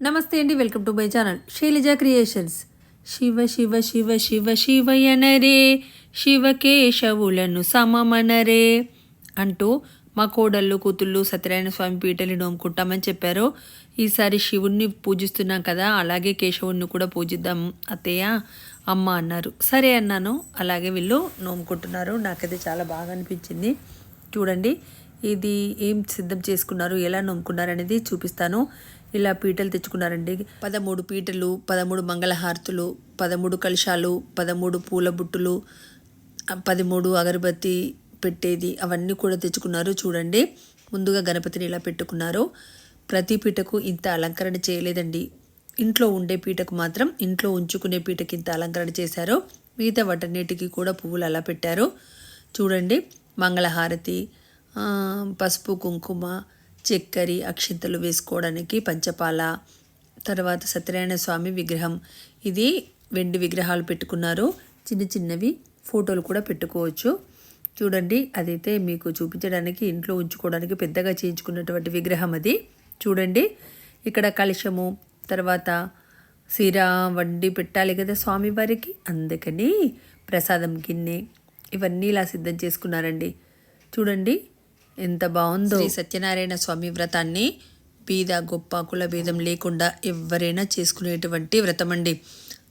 నమస్తే అండి welcome to my channel Shailaja creations. Shiva Shiva Shiva Shiva శివయనరే శివకేశవులను సమమనరే అంటూ మా కోడళ్ళు కూతుళ్ళు సత్యనారాయణ స్వామి పీటలు నోముకుంటామని చెప్పారు. ఈసారి శివుణ్ణి పూజిస్తున్నాం కదా అలాగే కేశవుణ్ణి కూడా పూజిద్దాం అత్తయ్య అమ్మ అన్నారు. సరే అన్నాను అలాగే వీళ్ళు నోముకుంటున్నారు. నాకైతే చాలా బాగా అనిపించింది. చూడండి ఇది ఏం సిద్ధం చేసుకున్నారు ఎలా నమ్ముకున్నారు అనేది చూపిస్తాను. ఇలా పీటలు తెచ్చుకున్నారండి. పదమూడు పీటలు పదమూడు మంగళహారతులు పదమూడు కలశాలు పదమూడు పూల బుట్టులు పదమూడు అగరబత్తి పెట్టేది అవన్నీ కూడా తెచ్చుకున్నారు. చూడండి ముందుగా గణపతిని ఇలా పెట్టుకున్నారు. ప్రతి పీటకు ఇంత అలంకరణ చేయలేదండి. ఇంట్లో ఉండే పీటకు మాత్రం ఇంట్లో ఉంచుకునే పీటకి ఇంత అలంకరణ చేశారు. మిగతా వాటన్నిటికీ కూడా పువ్వులు అలా పెట్టారు. చూడండి మంగళహారతి పసుపు కుంకుమ చక్కెర అక్షింతలు వేసుకోవడానికి పంచపాల తర్వాత సత్యనారాయణ స్వామి విగ్రహం. ఇది వెండి విగ్రహాలు పెట్టుకున్నారు. చిన్న చిన్నవి ఫోటోలు కూడా పెట్టుకోవచ్చు. చూడండి అదైతే మీకు చూపించడానికి ఇంట్లో ఉంచుకోవడానికి పెద్దగా చేయించుకున్నటువంటి విగ్రహం అది. చూడండి ఇక్కడ కలశము తర్వాత సిర వండి పెట్టాలి కదా స్వామివారికి. అందుకని ప్రసాదం గిన్నె ఇవన్నీ ఇలా సిద్ధం చేసుకున్నారండి. చూడండి ఎంత బాగుందో. శ్రీ సత్యనారాయణ స్వామి వ్రతాన్ని బీద గొప్ప కుల భేదం లేకుండా ఎవరైనా చేసుకునేటువంటి వ్రతం అండి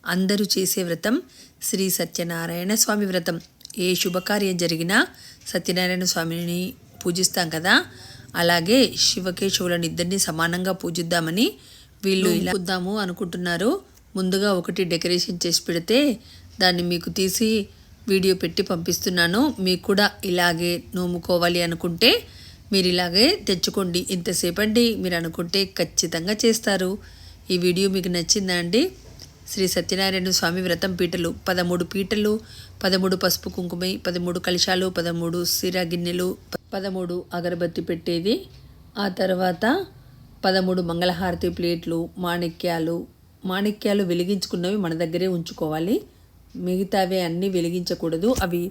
అందరూ చేసే వ్రతం శ్రీ సత్యనారాయణ స్వామి వ్రతం. ఏ శుభకార్యం జరిగినా సత్యనారాయణ స్వామిని పూజిస్తాం కదా. అలాగే శివకేశవులను ఇద్దరిని సమానంగా పూజిద్దామని వీళ్ళు ఇలా చూద్దాము అనుకుంటున్నారు. ముందుగా ఒకటి డెకరేషన్ చేసి పెడితే దాన్ని మీకు తీసి వీడియో పెట్టి పంపిస్తున్నాను. మీకు కూడా ఇలాగే నోముకోవాలి అనుకుంటే మీరు ఇలాగే తెచ్చుకోండి. ఇంతసేపండి మీరు అనుకుంటే ఖచ్చితంగా చేస్తారు. ఈ వీడియో మీకు నచ్చిందా అండి? శ్రీ సత్యనారాయణ స్వామి వ్రతం పీటలు పదమూడు పీటలు పదమూడు పసుపు కుంకుమ పదమూడు కలశాలు పదమూడు సిర గిన్నెలు పదమూడు అగరబత్తి పెట్టేది. ఆ తర్వాత పదమూడు మంగళహారతి ప్లేట్లు మాణిక్యాలు మాణిక్యాలు వెలిగించుకున్నవి మన దగ్గరే ఉంచుకోవాలి. మిగతావి అన్నీ వెలిగించకూడదు. అవి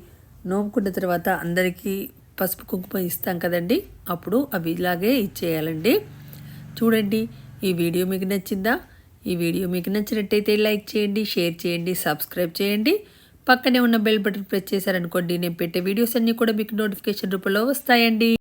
నోముకున్న తర్వాత అందరికీ పసుపు కుంకుమ ఇస్తాం కదండి. అప్పుడు అవి ఇలాగే ఇచ్చేయాలండి. చూడండి ఈ వీడియో మీకు నచ్చిందా? ఈ వీడియో మీకు నచ్చినట్టయితే లైక్ చేయండి షేర్ చేయండి సబ్స్క్రైబ్ చేయండి. పక్కనే ఉన్న బెల్ బటన్ ప్రెస్ చేశారనుకోండి నేను పెట్టే వీడియోస్ అన్నీ కూడా మీకు నోటిఫికేషన్ రూపంలో వస్తాయండి.